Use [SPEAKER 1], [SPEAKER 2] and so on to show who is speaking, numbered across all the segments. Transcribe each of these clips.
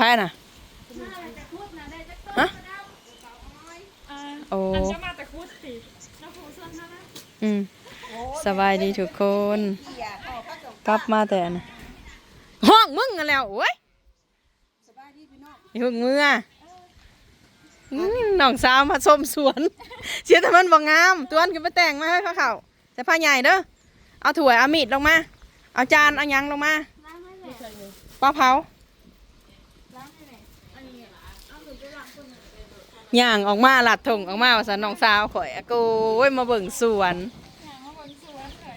[SPEAKER 1] พายน่ะฮะ
[SPEAKER 2] อ่า
[SPEAKER 1] โอ้
[SPEAKER 2] อันจะมาแต่คุดสิน้ำผู้ส่วนเท่านั้น
[SPEAKER 1] อืมสบายดีทุกคน กลับมาแต่อันน่ะห้องมึงกันแล้วโอ้ยอยู่เมื่ออืมน้องสาวมาชมสวนเสียแต่มันบ่งามตัวนขึ้นไปแต่งมาให้เขาเขาแต่ผ้าใหญ่เด้อเอาถ้วยเอามีดลงมา เอาจานเอาหยังลงมา
[SPEAKER 2] ล้างให้แหละ
[SPEAKER 1] ปลาเผา
[SPEAKER 2] ล้างให้แหละอันนี้เอาถึงไปล้างคนหนึ่ง
[SPEAKER 1] ย่างออกมาหลัดถงออกมาว่าสันน้องสาวข่อยอะโกูยมาเบิ่งสวน
[SPEAKER 2] อย่างว่าบนสวนเลย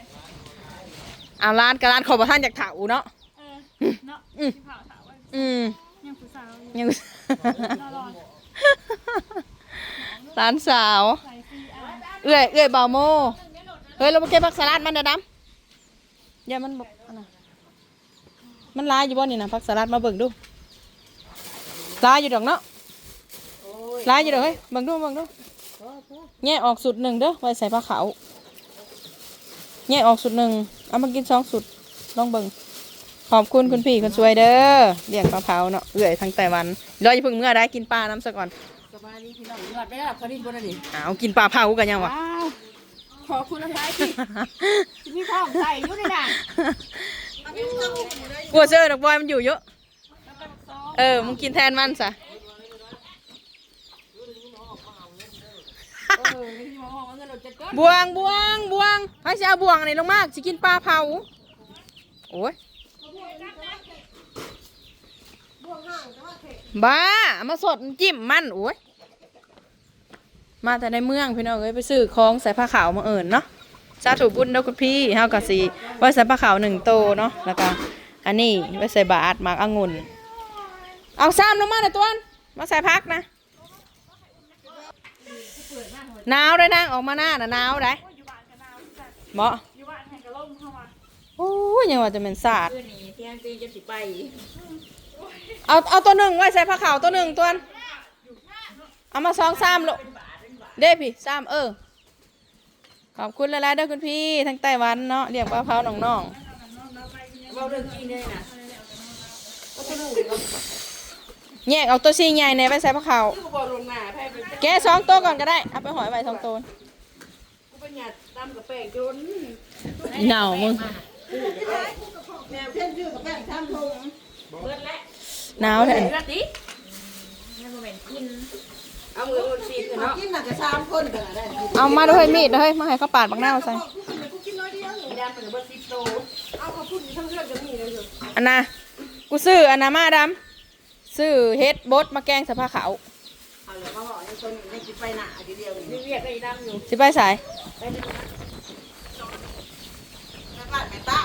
[SPEAKER 1] เอาร้านกับร้านขอประทานจากเถาเนาะ
[SPEAKER 2] เออเนาะ
[SPEAKER 1] อืม
[SPEAKER 2] ที่เผาถามว่า
[SPEAKER 1] อืม
[SPEAKER 2] ยังผู้สาวอยู่
[SPEAKER 1] ยัง
[SPEAKER 2] รอรอ
[SPEAKER 1] ร้านสาว
[SPEAKER 2] ใส่ซีอาร์
[SPEAKER 1] เอื้อยเอื้อยเบาโมเฮ้ยเราไปเก็บผักสลัดมันเด้อดำอย่ามันบกอันน่ะมันลายอยู่บ่นี่นะผักสลัดมาเบิ่งดูลายอยู่ดอกเนาะ ลายอยู่ดอกเฮ้ยเบิ่งดูเบิ่งดูแง่ออกสุดหนึ่งเด้อไว้ใส่ผ้าขาวแง่ออกสุดหนึ่งเอามากินสองสุดลองเบิ่งขอบคุณคุณพี่คนสวยเด้อเลี้ยงปลาเผาเนาะเอื้อยทางไต้หวันเราอย่าเพิ่งเมื่อได้กินปลาน้ำซะก่อน
[SPEAKER 3] สบายดีพี่น้องยอดไปแล้วเขาดิ้นบนนั่นนี่
[SPEAKER 1] เอากินปลาเผากันยังวะ
[SPEAKER 3] ว้าวขอคุณอะไรที่ที่มีความใส่อยู่ในน่ะ
[SPEAKER 1] กลัวเจอดอกบอยมันอยู่เยอะเออมึงกินแทนมันซะ
[SPEAKER 3] เออที่มา บวง
[SPEAKER 1] บวงบวงบวงให้สิเอาบวงอันนี้ลงมากสิกินปลาเผา โอ้ยบ้ามาสดจิ้มมันโอ้ยมาแต่ในเมืองพี่น้องเอ้ยไปซื้อของใส่ผ้าขาวมาเอิญเนาะสาธุบุญเด้อคุณพี่เฮากะสิไว้ใส่ผ้าขาวหนึ่งโตเนาะแล้วก็อันนี้ไว้ใส่บาทหมากองุ่นเอาซ้ำลงมาหน่อยตัวนมาใส่พักนะ หนาวได้นั่งออกมาหน้าน่ะหนาวได้
[SPEAKER 2] อยู่บ้านกันนาวจัด
[SPEAKER 1] เหมาะ
[SPEAKER 2] อยู่บ้านแห่งกระล่มเข้ามา
[SPEAKER 1] โอ้ยยังว่าจะเป็นศาสตร์
[SPEAKER 3] เพื่อนนี่เที่ยงตีจะสิไป
[SPEAKER 1] เอาเอาตัวหนึ่งไว้ใส่ผ้าขาวตัวหนึ่งตัวนเอามาสองซ้ำลูกเด้พี่ซ้ำเออขอบคุณหลายๆเด้อคุณพี่ทั้งไต้หวันเนาะเรียกปลาเผาน้อง
[SPEAKER 3] เราเรื่องจริงเลยนะ
[SPEAKER 1] แยกเอาตัวซีใหญ่ในไว้ใส่ผ้าขาว
[SPEAKER 3] กูบอกลงมาแพ้เป็น
[SPEAKER 1] แกะสองตัวก่อนก็ได้ เอาไปหอยไว้สองตัว
[SPEAKER 3] กูเป็นหยาดตำกับแป้งจน
[SPEAKER 1] เหนามึง
[SPEAKER 3] แนวเส้นชื่อกับแป้งทำทงเบิดแล้ว
[SPEAKER 1] หนาวแท้
[SPEAKER 3] เบิดดิให้มาแบ่งกินเอามือมันฟีดเนาะกินหนักกับสามคนกันได้
[SPEAKER 1] เอามาด้วยมีดเด้อเฮ้ยมาให้เขาปาดบักหน้าวใส่
[SPEAKER 3] กูกินน้อยเดียวมีด้านเป็นเบิดสิบโตเอาเขาพูดทั้งเรื่องจะมีเลยเหรอ
[SPEAKER 1] อันน่ะกูซื้ออันน่ะมาดำ ซื้อเฮ็ดบดมาแกงใส่ผ้าขาว
[SPEAKER 3] เอาเลยเขาบอกให้คนนี้จะไปหนาทีเดียวนี่เรียกไอ้ดำอยู่
[SPEAKER 1] สิไปใส่
[SPEAKER 3] ไปเลยนะแม่บ้านแม่ตา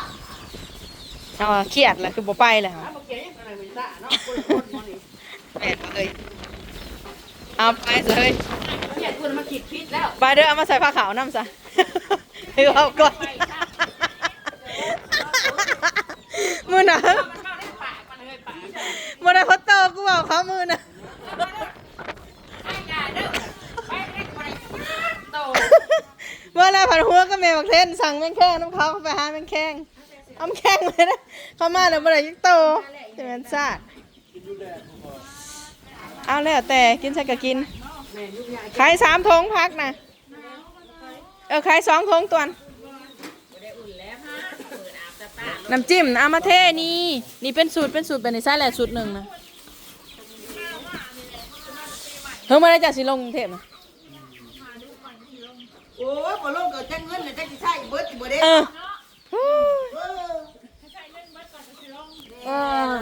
[SPEAKER 1] เอาเครียดแหละคือบ่ไปแล้ว
[SPEAKER 3] เอามาเกี่ยวยังอะไรแม่ตาเนาะคนละคนมองนี่
[SPEAKER 1] แม่นบ่เลยเอาไปเลย
[SPEAKER 3] เกี่ยวคนมาคิดพิษแล้ว
[SPEAKER 1] ไปเด้อเอามาใส่ผ้าขาวน้ำซะคือเอาก่อนมือหนะ
[SPEAKER 3] มันเข้าได้ปากมันเลยปาก
[SPEAKER 1] มือหนะเขาโตกูบอกเขามือนะ
[SPEAKER 3] ไอ้ยาเด้อไปไปไปโต
[SPEAKER 1] เมื่อไรผัดหัวก็แม่บักเทน สั่งแมงแข้งน้ำเขาไปหาแมงแข้งเอาแมแข้งเลยนะเขามาแล้วเมื่อไหร่ยิ่งโตจะเป็นซาดเอาแล้วแต่กินใช่ก็กินขายสามทงพักนะเออขายสองทงตัวน
[SPEAKER 3] ได้อุ่นแล้วฮะเปิดอาบตาตา
[SPEAKER 1] น้ำจิ้มอามาเทนี่นี่เป็นสูตรเป็นสูตรเป็นในไส้แหละสูตรหนึ่งนะเพิ่งมาได้จากสิลงกรุงเทพนะ
[SPEAKER 3] โอ้ยบ่ลงก็แจ้งเงินเลยแจ้งสิใช่เบิดสิบ่ได้
[SPEAKER 1] เออ
[SPEAKER 3] เออ
[SPEAKER 1] เออ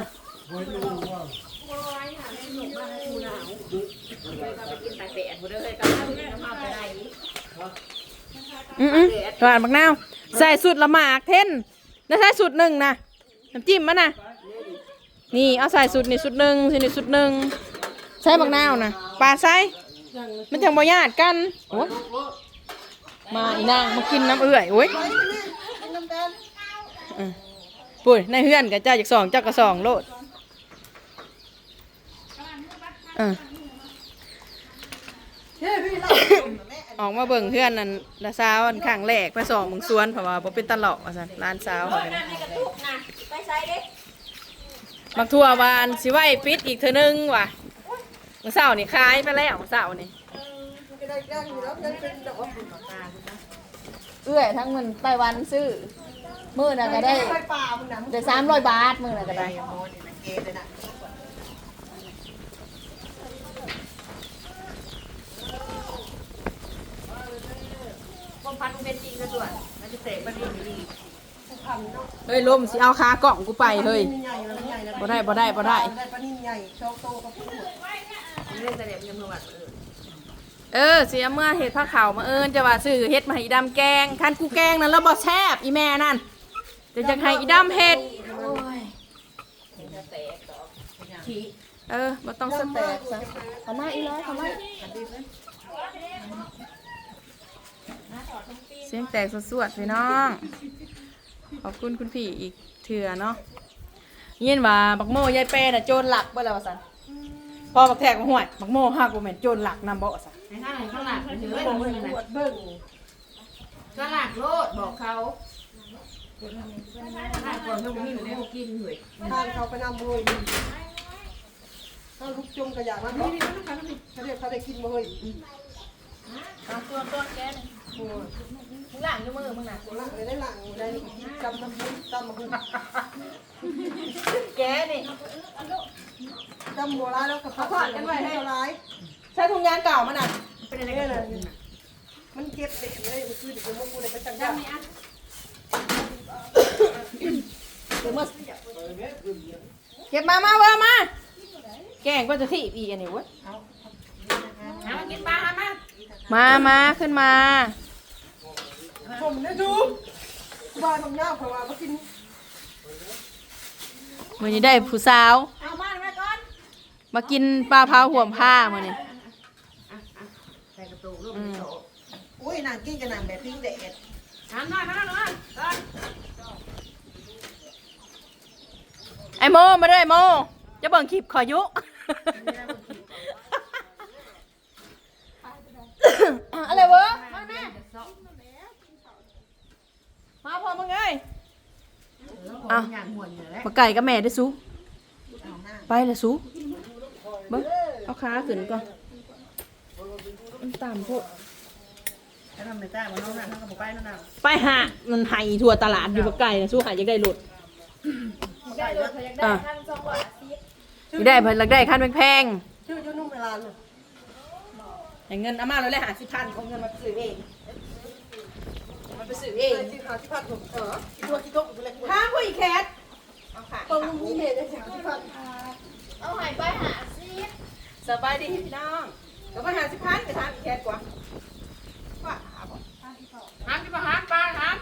[SPEAKER 3] ไปกินตากแดดบ่ได้เลยก็เอาไปน้ำมันไปได้
[SPEAKER 1] อืมอืมหวานบักนาวใส่สูตรละหมากเทนแล้วใส่สูตรหนึ่งนะน้ำจิ้มมันนะนี่เอาใส่สูตรนี่สูตรหนึ่งสินี่สูตรหนึ่งใส่บักนาวนะปาดใส่มันจังบ่ญาติกันโอ้ย มาอีนางมากินน้ำเอื่อยโอ้ยปุ้ยในเฮือนกับเจ้าจากสองเจ้าก็สองโลดออกมาเบิ่งเพื่อนนั่นละสาวอันข้างแรกไปสองเบิ่งสวนเพราะว่าบ่เป็นตลอกว่าซั่นร้านสาวเขาเนี่
[SPEAKER 3] ย
[SPEAKER 1] มักทั่ววานสิไว้ปิดอีกเทื่อนึงว่ะมื้อเช้านี่ขายไปแล้วมื้อเช้านี่
[SPEAKER 3] เป็นดอก
[SPEAKER 1] เอื้อยทั้งมันไต้หวันซื้อมื้อน่ะก็ได้
[SPEAKER 3] ไฟป่ามึงนะ
[SPEAKER 1] ได้300บาทมื้อน่ะก็ได้
[SPEAKER 3] โมนี่มันเกเลยนะ
[SPEAKER 2] ความพันมันเป็นจริงนะส่วนมันจะเตะมันดีดี
[SPEAKER 1] เฮ้ยลมสิเอาคากล่องกูไปเฮ้ย
[SPEAKER 3] ใหญ่แล้วใหญ่แล้ว
[SPEAKER 1] บ่ได้บ่ได้บ่ได้
[SPEAKER 3] ได้ปลานิ่มใหญ่โชว์โตกับผู้
[SPEAKER 2] มันเล่นแต่เด็กยังมือวัดเออ
[SPEAKER 1] เออเสียเมื่อเห็ดผ้าขาวมาเอิญจะว่าซื้อเห็ดมาให้อีดำแกงคันกูแกงนั่นแล้วบ่แซ่บอีแม่นั่นจะจะให้อีดำเห็ด
[SPEAKER 2] ขี้
[SPEAKER 1] เออบ่ต้องสแตกซะทำมาอีร้อยทำมาเสียงแตกสวดๆพี่น้องขอบคุณคุณพี่อีกเถื่อเนาะยินว่าบักโม่ยายเป้น่ะโจรหลักบ่แล้วว่าซั่นพอบักแทกมาห่วยบักโม่ฮักบ่แม่นโจรหลักนำบ่ซั่น
[SPEAKER 2] ในข้างหลังข้างหลังมันถือ
[SPEAKER 3] เบิ่
[SPEAKER 2] ไว้
[SPEAKER 3] ง
[SPEAKER 2] มือ
[SPEAKER 3] เบิ่ง
[SPEAKER 2] นะ
[SPEAKER 3] ปวดเบิ่ง
[SPEAKER 2] ข้างหลังโลดบอกเขาข้างก่อนเขาไม่มีหมูกินเหย
[SPEAKER 3] ทานเขาไปนำเลยถ้าลูกจมกระยามันนี่นี่เขาเรียกเขาได้กินบ่เฮ้ย
[SPEAKER 1] เอาตัวตัวแกนี่
[SPEAKER 3] โอ้ย
[SPEAKER 1] มึงล้างอยู่มือมึงน่ะ
[SPEAKER 3] หลังเลยได้หลังได้จำทำบุญจำมาบุญ
[SPEAKER 1] แกนี่
[SPEAKER 3] จำโบราณแล้วกับเขาทอดกันไว้ให้ร้าย
[SPEAKER 1] ใช้ถุงยางเก่ามันน่ะ
[SPEAKER 2] เป็นอะไร
[SPEAKER 3] นี่
[SPEAKER 2] กัน
[SPEAKER 3] เล
[SPEAKER 2] เลยย
[SPEAKER 3] มันเก็บเด็กเลยมันคือเด็กมันกูเลยไปจังหวัด
[SPEAKER 1] เดี๋ยวมาเก็บมามาเว้ามา แกงก็จะที่อีกอันนี้เว้ย
[SPEAKER 2] หามากินปลาหามา
[SPEAKER 1] มามาขึ้นมา
[SPEAKER 3] ผมเนี่ยดูบ้านของย่าเพราะว่ามากิน
[SPEAKER 1] มื่อนี้ได้ผู้สาว
[SPEAKER 2] เอามาแม่ก่อน
[SPEAKER 1] มากินปลาเผาห่วมผ้ามื่อนี้
[SPEAKER 2] ใส่ก ระตูลูกโต
[SPEAKER 3] อุ้ยนางกินกับนางแบบพิงเดด
[SPEAKER 2] หันหน่อยมาหน่อยก่อน
[SPEAKER 1] ไอโมมาด้วยไอโม จะเบิ่งคลิปขอยุ อะไรเวะมาแม่มาพอมึงเอ้ย
[SPEAKER 2] อะงานหัวอยู่แล้ว
[SPEAKER 1] มาไก่กับแม่ได้อสู
[SPEAKER 3] เอาหน้า
[SPEAKER 1] ไปเลยสู้เบิ้งเอาขาขึ้นก่อน มันตามพวก
[SPEAKER 2] ถ้าทำไม่ได้มันน้องน่ะทั้งกระบอกไปนั่นน่ะ
[SPEAKER 1] ไปหามันไห้ทั่วตลาดอยู่กับไก่นะสู้หาอยากได้รถ
[SPEAKER 2] ได้เลยเขาอยากได้ท่านสองร้อยสิบ
[SPEAKER 1] อยากได้เพิ่นอยากได้คันแพง
[SPEAKER 3] ชื่อชื่อนุ่มเวลาเลย
[SPEAKER 1] ๆให้เงินเอามาเลยเลยหาสิพันเอาเงินมาซื้อเองมันไปซื้อเอ
[SPEAKER 3] เองงที่ขาที่พัดผมเออตัวที่โต๊ะกูเลย
[SPEAKER 1] ห้าผู้อีแคทเอาค่ะ
[SPEAKER 3] ตรงนี้เห็นได้จากที่พัด
[SPEAKER 2] เอาหายไปหาสิบ
[SPEAKER 1] สบายดีพี่น้อง ก็มาหาสิพันไปทานอีแคทกว่าว่าหาบ่
[SPEAKER 2] หามที่มาหามปลาหาม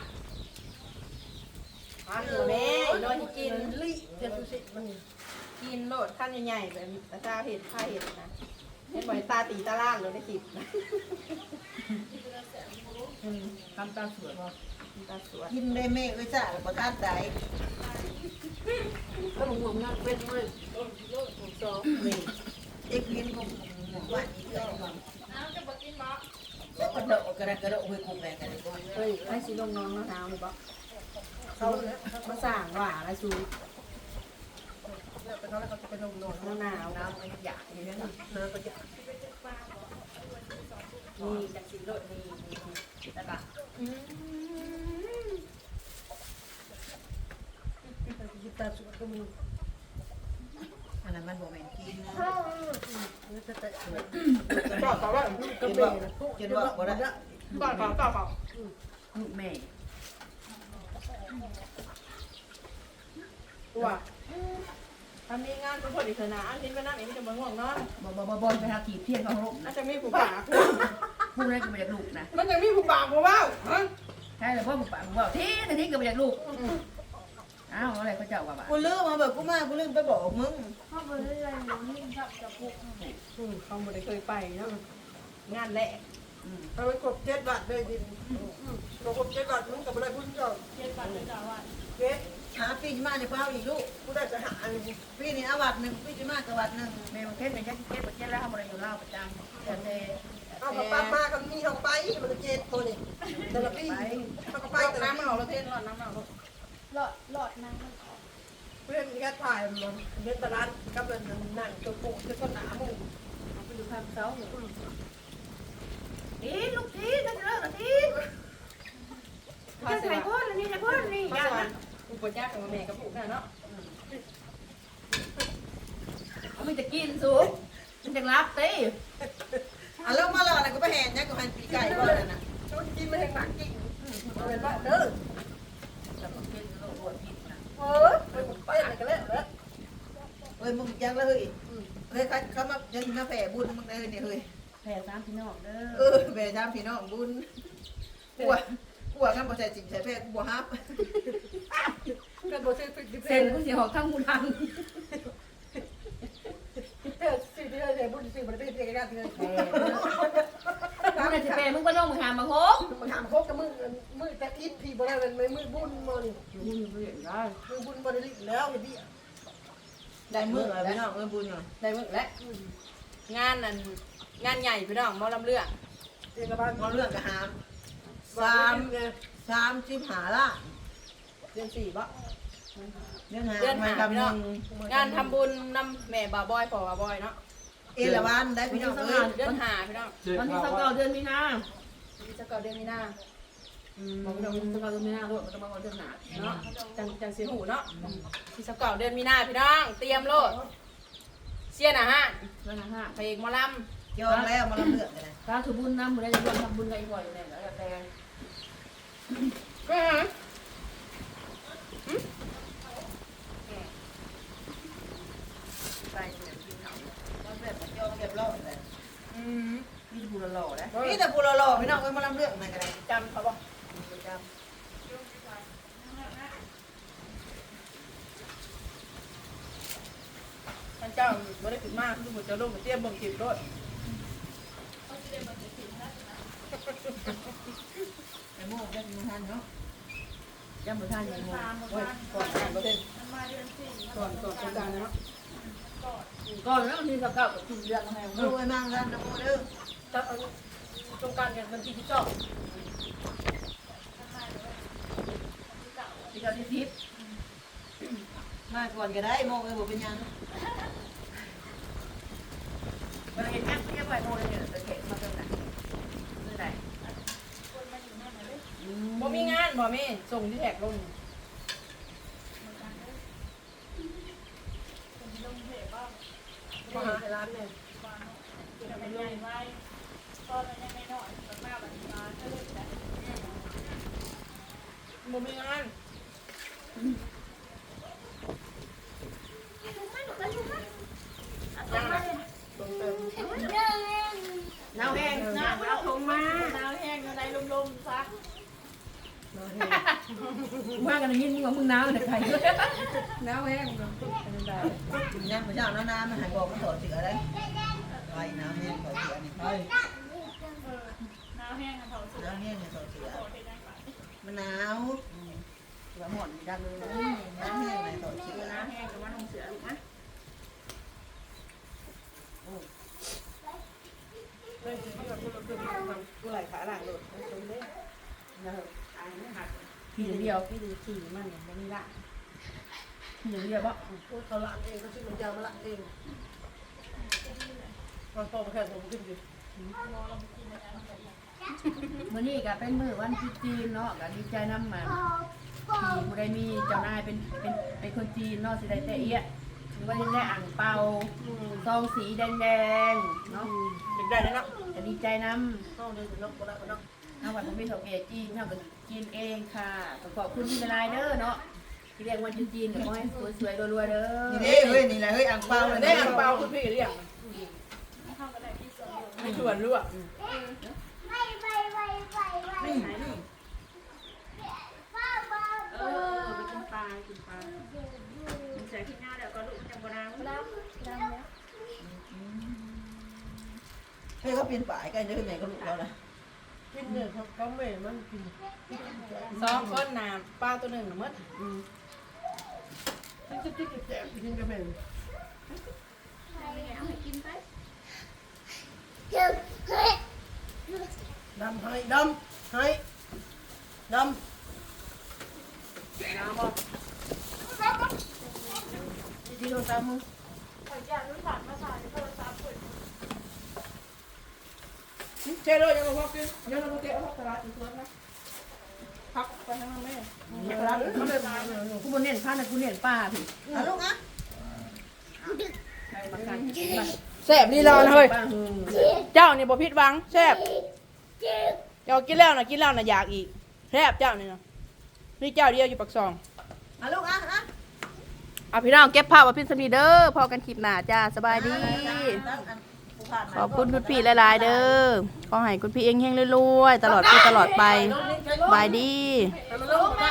[SPEAKER 1] หาอยู่แม่น้อยที่กิน
[SPEAKER 3] ลี่เจ็ดสิบมัน
[SPEAKER 1] กินโลดขั้นใหญ่ๆแบบตาตาเห็ดผ้าเห็ดนะเห็นบ่อยตาตีตาล่างเลยได้สิบนะ
[SPEAKER 2] ทำตาสวยพอ
[SPEAKER 1] ตาสวย
[SPEAKER 3] กินได้แม่เอ้ยจ้าประทานใจ
[SPEAKER 2] แล้วมึงมึงเป็นมือ
[SPEAKER 3] นี่เอ็กเวียนผมว่านี่เลยก่อน
[SPEAKER 2] เอาจะบอ กกินบ่
[SPEAKER 3] แล้วก็โดดกระดกกระโดดไปคุกแรงกันเลย
[SPEAKER 1] เฮ้ยไอ้สีลงน้องน้าวหรือเปล่า
[SPEAKER 3] เขาเนี่ย
[SPEAKER 1] มาสั่งว่าอะไรสู
[SPEAKER 3] แล้วเขาแล้วเขาจะไปลงนอน
[SPEAKER 1] หนาว
[SPEAKER 3] น้ำมันอยากอย่างนี้นะน้ำก็อยาก
[SPEAKER 1] นี่จังสีโลดนี่แล้วก็
[SPEAKER 3] ยิบตาสวยก็มึง อันนั้นมันบอกแม่กินจะเตะเลย
[SPEAKER 1] ต่อต่อว่า
[SPEAKER 3] กินว่ากินว่าบ่ได้
[SPEAKER 1] ต่อต่อต่อต่อ
[SPEAKER 2] ลูกแม่
[SPEAKER 1] ตัวทำมีงานเป็นคนอิสระอันนี้เป็นน้ำเองจะมาห่วงนอน
[SPEAKER 2] บ่บ่บ่บ่ไปหาขีดเทียนเขาลูก
[SPEAKER 1] อาจจะมีผู้ปาก
[SPEAKER 2] พูดได้ก็ไม่อยากลูกนะ
[SPEAKER 1] มันจะมีผู้ปากผู้ว่าฮะ
[SPEAKER 2] ใช่แต่พ่อมึงปากมึงบอกที่แต่ที่ก็ไม่อยากลูก อ้าวอะไรก็เจ้าว่าบ่า
[SPEAKER 3] กูลืมมาแบบกูมากูลืมไปบอกมึง
[SPEAKER 2] พ่อไปเรื่อยๆนี่ชอบจะพูด
[SPEAKER 1] อืมเขาไม่ได้เคยไปเนาะงานแรก
[SPEAKER 3] เอาไปกบเจ็ดบาทเลยดิเรากบเจ็ดบาทมึงกับอะไรพุ่งเจ้า
[SPEAKER 2] เจ็ดวันเลยจ้าว่า
[SPEAKER 3] เจ็ดหาปีมาในเป้าอีกลูกกูได้จะหาปีนี้อาวัดหนึ่งปีจะมากับวัดหนึ่ง
[SPEAKER 2] แม่มึงเทศเป็นเจ็ดเจ็ดเจ็ดแล้วทำอะไรอยู่เล่าประจำแต่แต่
[SPEAKER 3] เอากับป้ามากับมีเขาไปมันเจ็ดตัวนี่แต่ละปีเขาก็ไป
[SPEAKER 1] ไป
[SPEAKER 3] แต่ละ
[SPEAKER 1] น้ำ
[SPEAKER 3] ปี
[SPEAKER 1] มันออกแล้วเทศรอดน้ำมันออก
[SPEAKER 2] หลอดหลอดน้ำมันออก
[SPEAKER 1] ม
[SPEAKER 3] เพื่อนแค่ถ่ายมันเงินตลาดกับเป็นนั่งตัวโปะจะต้นหนามุง
[SPEAKER 1] ไปดูภาพเช้าหนู
[SPEAKER 3] ทีลูกทีนั่นเลิกที
[SPEAKER 1] จะถ่ายพ่นนี่จะพ่นนี่อย่างนั้นอุปจักของแม่กับผูกน่ะเนาะมันจะกินสูงมันจะรับตี
[SPEAKER 3] อะเริ่มมาแล้วนะก็ไปแห่เนี่ยก็หันปีไก่ก่อนนะชุดกินไม่ให้หนักกินเอาเป็นว่าเด้อ
[SPEAKER 1] จะมากินโลกผิดนะ
[SPEAKER 3] เออไปหมดไปอะไรกันแล้วเด้อเฮ้ยมึงยังเลยเฮ้ยเขามายังมาแผ่บุญมึงได้เนี่ยเฮ้ย
[SPEAKER 1] แผ่สามพี่น้องเด้อ
[SPEAKER 3] เออแผ่ชามพี่น้องบุญกลัวกลัวงั้นบ่ใส่จริงใส่แผ่กลัวฮับกันบ่ใส่เป็น
[SPEAKER 1] เซ็นผู้เสียหอกทั้งมูลัง
[SPEAKER 3] เออสิ่งที่เราใส่บุญสิ่งมันเป็นเพียงแค่นั้น
[SPEAKER 1] มึงน่ะจะเป็นมึงไปลงมือหามาโคก
[SPEAKER 3] มันถามโคกกับมือมือตะอิดพี่บ่ได้มันไม่มือบุญมานี่
[SPEAKER 1] มึงเรียนได้
[SPEAKER 3] มือบุญบ่ได้ลิแล้วไอ้พี่ ได้มือแล้วพี่น้องเออบุญหน่อย
[SPEAKER 1] ได้มึงและงานนั่นงานใหญ่พี่น้องมอลำเรื่อง
[SPEAKER 3] เอกบ้านเขาเรื่องกระหามสามสามสิบหาละ
[SPEAKER 1] เดือนสี่ปะ
[SPEAKER 3] เรื่องหา
[SPEAKER 1] เดือนหา
[SPEAKER 3] กับ
[SPEAKER 1] พี่
[SPEAKER 3] ห
[SPEAKER 1] น้
[SPEAKER 3] นึ่
[SPEAKER 1] อง
[SPEAKER 3] ง
[SPEAKER 1] งานทำบุญนำแม่บาบอยพ่อบาบอยเนาะ
[SPEAKER 3] เอราวันได้พี่น้องเอ้ย
[SPEAKER 1] เดือนหาพี่น้อง
[SPEAKER 2] วันที่สองเดือนมีนา
[SPEAKER 1] ที่จะเก่าเดือนมีนา
[SPEAKER 2] บอกเราจะมาเดือนมีนาด้วยมันจะมาเดือนหนา
[SPEAKER 1] เนาะจังจังสีหูเนาะที่จะเก่าเดือนมีนาพี่น้องเตรียมโลดเสียนะฮะ
[SPEAKER 2] เดือนห้า
[SPEAKER 1] เพลงหมอล
[SPEAKER 3] ยอมแล้วมาลำเลือกเลยนะ
[SPEAKER 2] ถ้าถือบุญน้ำบุญได้จะรวมทำบุญกันอีกบ่อยเนี่ยแล้วแต่ำ
[SPEAKER 1] ก็ฮะ
[SPEAKER 3] ไปเนี่ยกินเขาแล้วแบบยอมเก็บรอดเลย
[SPEAKER 1] อืม
[SPEAKER 2] มีบุญหล่อนะ
[SPEAKER 3] นี่แต่ผู้หล่อๆพี่น้องเอ้ยมาลำเลือกไหนกันเลย
[SPEAKER 1] จำเขาบอก
[SPEAKER 3] ประจ
[SPEAKER 1] ท่าน เจ้าไม่ได้ขึ้นมากคือหมดจะลงมาเตรียมเบิ่งคลิปโลดำ
[SPEAKER 3] ไอ้โม่ได้กินทันเนาะ
[SPEAKER 2] ย่ำบุญท่านยังงง
[SPEAKER 1] โอ้ยก่อนการประเทศก่อนก่อนสงการเนาะ
[SPEAKER 2] ก่อนแล้วนี่กับเก่ากับคุณเดือนให้
[SPEAKER 3] ดูไอ้มั่งกันนะโม่เด้อ
[SPEAKER 1] ถ้าเอาสงกรารกันวันที่ที่เจ้า
[SPEAKER 2] ที่เจ้าที่ทิพย์
[SPEAKER 3] มาก่อนก็ได้โม่เอ้ยบ่เป็นยัง
[SPEAKER 2] เราเห็นแอปเทียบไปโมเลยเนี่ยจะเห็นมาเป็นไหนเมื่อไหร่
[SPEAKER 1] บ่มีงานบ่มีส่งที่แท็กลง
[SPEAKER 3] มาหาร้านเนี่ย
[SPEAKER 1] บ่มีงาน ห
[SPEAKER 2] น้าแห้งหน้าเอาทงมา
[SPEAKER 1] น้ำแห้งอยู่ในลมๆซะ
[SPEAKER 2] ว่ากันยินมึงว่ามึงน้าวเนี่ยใคร
[SPEAKER 1] น้ำแห้งมันได้
[SPEAKER 3] ยังพระเจ้าน้าๆมันหายบอกมันถอดเสือได้ไปน้ำแห้งถอดเสือนี่ไป
[SPEAKER 2] น้าแห้งกันเถอ
[SPEAKER 3] น้ำแห้งถอดเสือมันหนาว
[SPEAKER 2] หัวหมอนดังเลยน้ำ
[SPEAKER 3] แห้งไหนถอดเสือ
[SPEAKER 2] น้าแห้งกับว่าน้องเสือ ลูกนะ
[SPEAKER 1] กูไหลขาหลังโดดตรงนี้
[SPEAKER 2] ขี่เดียว
[SPEAKER 1] พี่ดูขี่มันเนี่ยมันละ
[SPEAKER 2] ขี่เดียวบ่
[SPEAKER 3] พูดเขาละเองก็ชื่อมันยาวมาละเองมันพอมาแค่ผมขึ้นดิ
[SPEAKER 2] มื้อนี้ก็เป็นมือวันจีนเนาะก็ดีใจน้ำมาที่ผู้ใดมีเจ้านายเป็นเป็นเป็นคนจีนเนาะสิได้แต่เอี้ยหรือว่าได้อ่างเปาซองสีแดงๆเนาะ
[SPEAKER 1] เด็กได้แล้วเนาะ
[SPEAKER 2] จะดีใจนำ
[SPEAKER 3] เข้าเลยนกก็ได้ก็นก
[SPEAKER 2] เอาวันผมเป็นของเอจีนเอาก็กินเองค่ะขอบคุณที่เป็นรายเด้อเนาะที่เรียกวันจุดจีนก็ขอให้สวยๆรวยๆเด้อ
[SPEAKER 3] นี่เด้เฮ้ยนี่แหละเฮ้ยอ่างเปาเลย
[SPEAKER 1] ได้อ่างเปาคุณพี่เรียกมีส่วนรั่ว
[SPEAKER 3] นี่
[SPEAKER 2] เออไปกินปลากินปลาเสียที่หน้าเดี๋ยวก็ลุกจังบนา
[SPEAKER 3] เฮ้ยเขาเปลี่ยนฝ่ายกันเด้อแม่ก็ลูกเรานะ
[SPEAKER 4] กินเนี่ยครับเขาไม่มันกิน
[SPEAKER 1] สองคนน้ำปลาตัวหนึ่งน่ะมด
[SPEAKER 4] จิ๊กจิ๊กจิ๊กแจ๊บกินกระเป็นดำให้ดำให้ดำ
[SPEAKER 1] น้ำบ่
[SPEAKER 3] ศัพท์มึงเจ๊ เลยยังบอกกินยังบอกเจ๊เอาตลาดอีกตัวนะพักไปทางนั้นแม่ตลาดมันเลยมาเลย
[SPEAKER 2] กูบ่เน้นผ้านะกูเน้นป้าพี่
[SPEAKER 3] อะลูกอะ
[SPEAKER 2] มากัน
[SPEAKER 1] แซ่บดีแล้วนะเฮ้ย
[SPEAKER 2] ป้าหืม
[SPEAKER 1] เจ้านี่บ่ผิดหวังแซ่บเจ้ากินแล้วนะกินแล้วนะอยากอีกแซ่บเจ้านี่นะนี่เจ้าเดียวอยู่ปักซอง
[SPEAKER 3] อะลูกอะอะ
[SPEAKER 1] เอาพี่น้องเก็บภาพไว้เพี่นสมีเด้อพอกันคลิปหน้าจ้าสบายดี ขอบคุณคุณพี่หลายๆเด้อขอให้คุณพี่เองเฮงๆรวยๆตลอดปีตลอดไปบายดี
[SPEAKER 3] ลูกแม่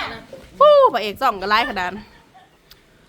[SPEAKER 1] ฟู้พระเอกส่องกันไล่ขนาดนั้น